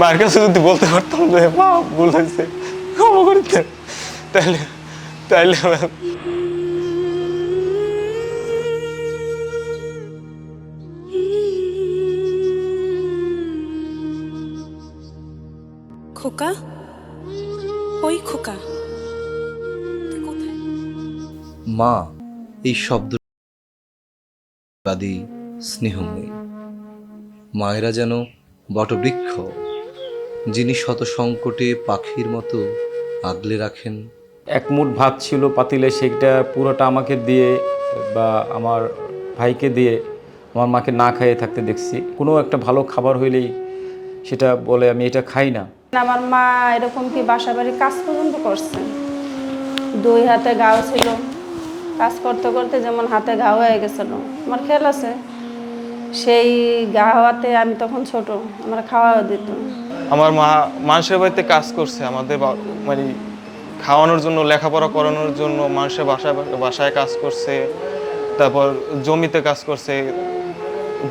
মায়ের কাছে যদি বলতে পারতাম যে মা ভুল হয়েছে ক্ষমা করতে তাইলে তাইলে খোকা? ওই খোকা। মা এই শব্দ বাদী স্নেহময়ী। মায়েরা যেন বটবৃক্ষ। যিনি শত সংকটে পাখির মতো আগলে রাখেন। এক মুঠ ভাত ছিল পাতিলে সেটা পুরোটা আমাকে দিয়ে বা আমার ভাইকে দিয়ে আমার মাকে না খাইয়ে থাকতে দেখছি। কোনো একটা ভালো খাবার হইলেই সেটা বলে আমি এটা খাই না। আমার মা এরকম কি বাসা বাড়ি কাজ পর্যন্ত করছে দুই হাতে গাও ছিল। কাজ করতে করতে যেমন হাতে ঘাও হয়ে গেছিল। আমার খেয়াল আছে সেই ঘা হওয়াতে আমি তখন ছোট আমার খাওয়া দিত। আমার মা মানুষের বাড়িতে কাজ করছে আমাদের মানে খাওয়ানোর জন্য লেখাপড়া করানোর জন্য মানুষের বাসায় বাসায় কাজ করছে তারপর জমিতে কাজ করছে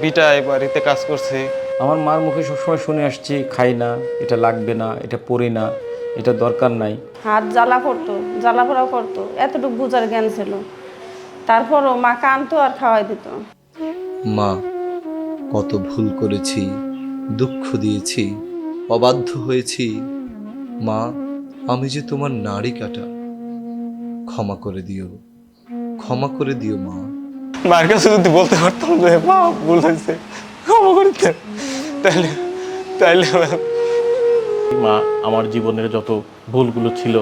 বিটায় বাড়িতে কাজ করছে। আমার মার মুখে সবসময় শুনে আসছি খাই না এটা লাগবে না এটা পড়ি না এটা দরকার নাই। হাত জ্বালা করতো জ্বালা পোড়াও করতো এতটুকু বুঝার জ্ঞান ছিল। তারপরও মা কানতো আর খাওয়াই দিত। মা কত ভুল করেছি দুঃখ দিয়েছি অবাধ্য হয়েছি। মা আমি যে তোমার নারী কাটা। ক্ষমা করে দিও। ক্ষমা করে দিও মা। মায়ের কাছে যদি বলতে পারতাম যে মা ভুল হয়েছে ক্ষমা করতে তাইলে তাইলে মা। আমার জীবনের যত ভুলগুলো ছিল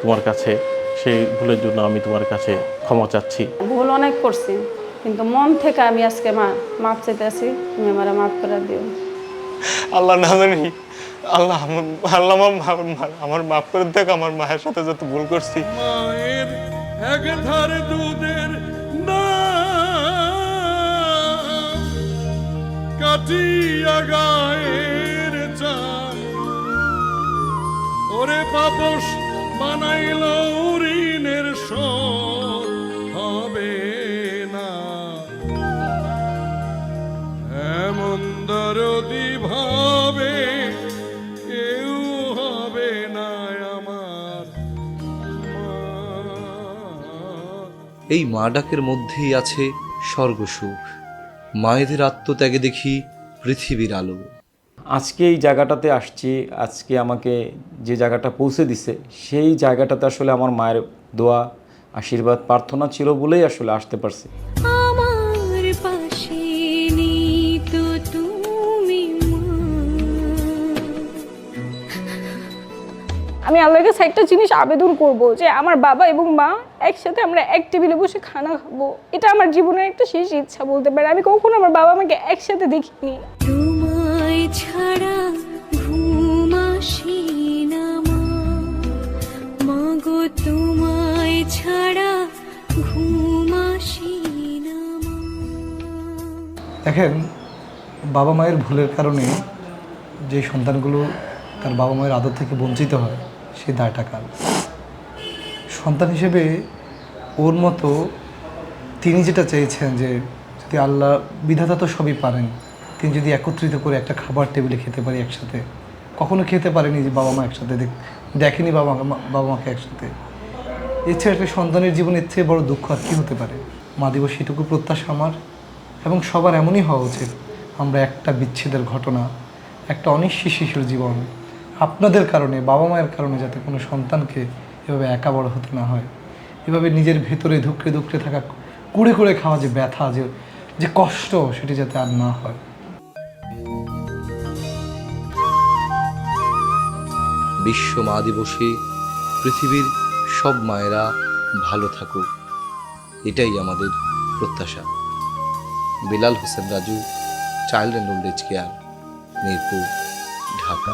তোমার কাছে সেই ভুলের জন্য আমি তোমার কাছে ক্ষমা চাচ্ছি। ভুল অনেক করছি কিন্তু মন থেকে আমি আজকে মা মাপ চাইতেছি তুমি আমার মাফ করে দিও। আল্লাহ না জানি আল্লাহ আল্লাহ আমার আমার মাফ করে দেখ, আমার মায়ের সাথে যত ভুল করছি। মায়ের এক ধার দুধের কাটিয়া গায়ের চাম ওরে পাপস বানাইল ঋণের এই মা ডাকের মধ্যেই আছে স্বর্গসুখ। মায়েদের আত্মত্যাগে দেখি পৃথিবীর আলো। আজকে এই জায়গাটাতে আসছি, আজকে আমাকে যে জায়গাটা পৌঁছে দিছে, সেই জায়গাটাতে আসলে আমার মায়ের দোয়া, আশীর্বাদ, প্রার্থনা ছিল বলেই আসলে আসতে পারছি। আল্লাহর কাছে একটা জিনিস আবেদন করব যে আমার বাবা এবং মা একসাথে আমরা এক টেবিলে বসে খানা খাব। এটা আমার জীবনের একটা শেষ ইচ্ছা বলতে পারে। আমি কখনো আমার বাবা মাকে একসাথে দেখিনি। ছাড়া ঘুম আসি মা। মাগো তোমায় ছাড়া ঘুম আসি দেখেন বাবা মায়ের ভুলের কারণে যে সন্তানগুলো তার বাবা মায়ের আদর থেকে বঞ্চিত হয় সে দায়টা কার সন্তান হিসেবে ওর মতো তিনি যেটা চেয়েছেন যে যদি আল্লাহ বিধাতা তো সবই পারেন, তিনি যদি একত্রিত করে একটা খাবার টেবিলে খেতে পারি একসাথে, কখনো খেতে পারেনি যে বাবা মা একসাথে, দেখ- দেখেনি বাবা বাবা মাকে একসাথে। চেয়ে একটা সন্তানের জীবনে এর চেয়ে বড় দুঃখ আর কী হতে পারে? মা দিবস সেটুকু প্রত্যাশা আমার এবং সবার এমনই হওয়া উচিত। আমরা একটা বিচ্ছেদের ঘটনা, একটা অনিশ্চিত শিশুর জীবন আপনাদের কারণে, বাবা মায়ের কারণে যাতে কোনো সন্তানকে এভাবে একা বড় হতে না হয়। এভাবে নিজের ভেতরে ধুকরে ধুকরে থাকা, কুড়ে কুড়ে খাওয়া যে ব্যথা, যে যে কষ্ট, সেটি যাতে আর না হয়। বিশ্ব মা দিবসে পৃথিবীর সব মায়েরা ভালো থাকুক। এটাই আমাদের প্রত্যাশা। Bilal Hossain Raju, child and old age care, Mirpur, Dhaka.